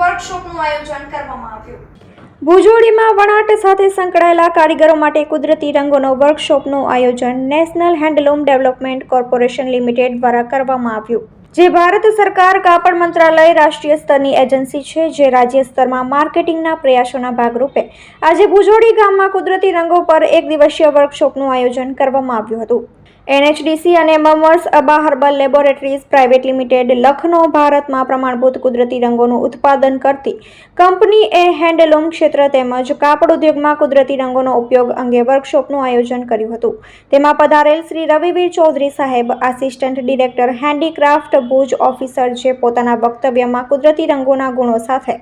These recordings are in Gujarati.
વર્કશોપનું આયોજન કરવામાં આવ્યું. ભુજોડીમાં વણાટ સાથે સંકળાયેલા કારીગરો માટે કુદરતી રંગોનો વર્કશોપનું આયોજન national handloom development corporation limited દ્વારા કરવામાં આવ્યું. જે ભારત સરકાર, કાપડ મંત્રાલય, રાષ્ટ્રીય સ્તરની એજન્સી છે, જે રાજ્ય સ્તરમાં માર્કેટિંગના પ્રયાસોના ભાગરૂપે આજે ભુજોડી ગામમાં કુદરતી રંગો પર એક દિવસીય વર્કશોપનું આયોજન કરવામાં આવ્યું હતું. એનએચડીસી અને મમર્સ અબા herbal laboratories private limited Lucknow ભારતમાં પ્રમાણભૂત કુદરતી રંગોનું ઉત્પાદન કરતી કંપની એ હેન્ડલૂમ ક્ષેત્ર તેમજ કાપડ ઉદ્યોગમાં કુદરતી રંગોનો ઉપયોગ અંગે વર્કશોપનું આયોજન કર્યું હતું. તેમાં પધારેલ શ્રી રવિવીર ચૌધરી સાહેબ, assistant director handicraft Bhuj officer જે પોતાના વક્તવ્યમાં કુદરતી રંગોના ગુણો સાથે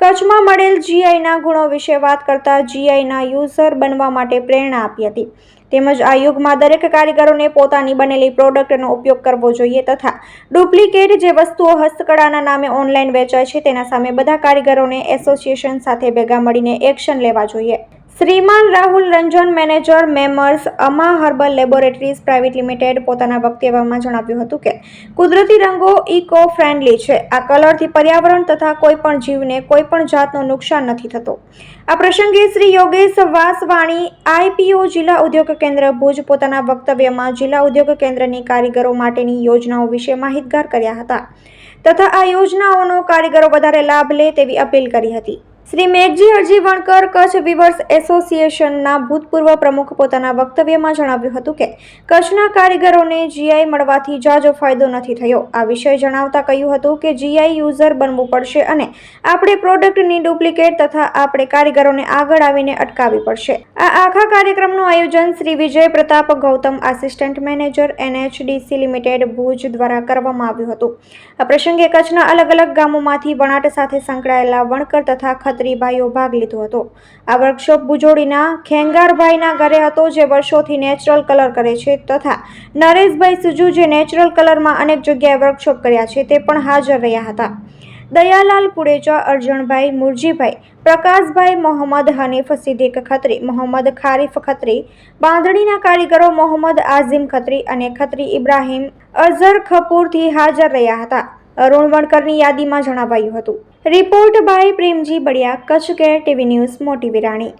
કચ્છમાં મળેલ જીઆઈના ગુણો વિશે વાત કરતા જીઆઈના યુઝર બનવા માટે પ્રેરણા આપી હતી. તેમજ આ યુગમાં દરેક કારીગરોને પોતાની બનેલી પ્રોડક્ટનો ઉપયોગ કરવો જોઈએ તથા ડુપ્લિકેટ જે વસ્તુઓ હસ્તકળાના નામે ઓનલાઈન વેચાય છે તેના સામે બધા કારીગરોને એસોસિએશન સાથે ભેગા મળીને એક્શન લેવા જોઈએ. શ્રીમાન Rahul Ranjan manager members Ama herbal laboratories private limited પોતાના વક્તવ્યમાં જણાવ્યું હતું કે, કુદરતી રંગો ઇકો ફ્રેન્ડલી છે. આ કલરથી પર્યાવરણ તથા કોઈપણ જીવને કોઈપણ જાતનો નુકસાન નથી થતું. આ પ્રસંગે શ્રી યોગેશ વાસવાણી આઈપીઓ જિલ્લા ઉદ્યોગ કેન્દ્ર ભુજ પોતાના વક્તવ્યમાં જિલ્લા ઉદ્યોગ કેન્દ્રની કારીગરો માટેની યોજનાઓ વિશે માહિતગાર કર્યા હતા. તથા આ યોજનાઓનો કારીગરો વધારે લાભ લે તેવી અપીલ કરી હતી. શ્રી મેઘજી અરજી વણકર કચ્છ વિવર્સ એસોસિએશનના ભૂતપૂર્વ પ્રમુખ પોતાના વક્તવ્યમાં જણાવ્યું હતું કે, કચ્છના કારીગરોને જીઆઈ મળવાથી જાજો ફાયદો નથી થયો. આ વિષય જણાવતા કહ્યું હતું કે જીઆઈ યુઝર બનવું પડશે અને આપણે પ્રોડક્ટની ડુપ્લિકેટ તથા આપણે કારીગરોને આગળ આવીને અટકાવવી પડશે. આ આખા કાર્યક્રમનું આયોજન Shri Vijay Pratap Gautam assistant manager NHDC limited Bhuj દ્વારા કરવામાં આવ્યું હતું. આ પ્રસંગે કચ્છના અલગ અલગ ગામોમાંથી વણાટ સાથે સંકળાયેલા વણકર તથા ખત્રી ભાઈઓ ભાગ લીધો હતો. આ વર્કશોપ ભુજોડીના ખેંગારભાઈના ઘરે હતો જે વર્ષોથી નેચરલ કલર કરે છે તથા નરેશભાઈ સુજુ જે નેચરલ કલરમાં અનેક જગ્યાએ વર્કશોપ કર્યા છે તે પણ હાજર રહ્યા હતા. દયાલાલ પુડેચા, અર્જણભાઈ મુરજીભાઈ, પ્રકાશભાઈ મોહમ્મદ હનીફ સિદ્દીક ખત્રી, મોહમ્મદ ખારીફ ખત્રી, બાંધણીના કારીગરો મોહમ્મદ આઝિમ ખત્રી અને ખત્રી ઇબ્રાહીમ અઝર ખપૂરથી હાજર રહ્યા હતા. અરુણ વણકરની યાદીમાં જણાવાયું હતું. Report by Premji Baliya, Kutch care TV news, Moti Virani.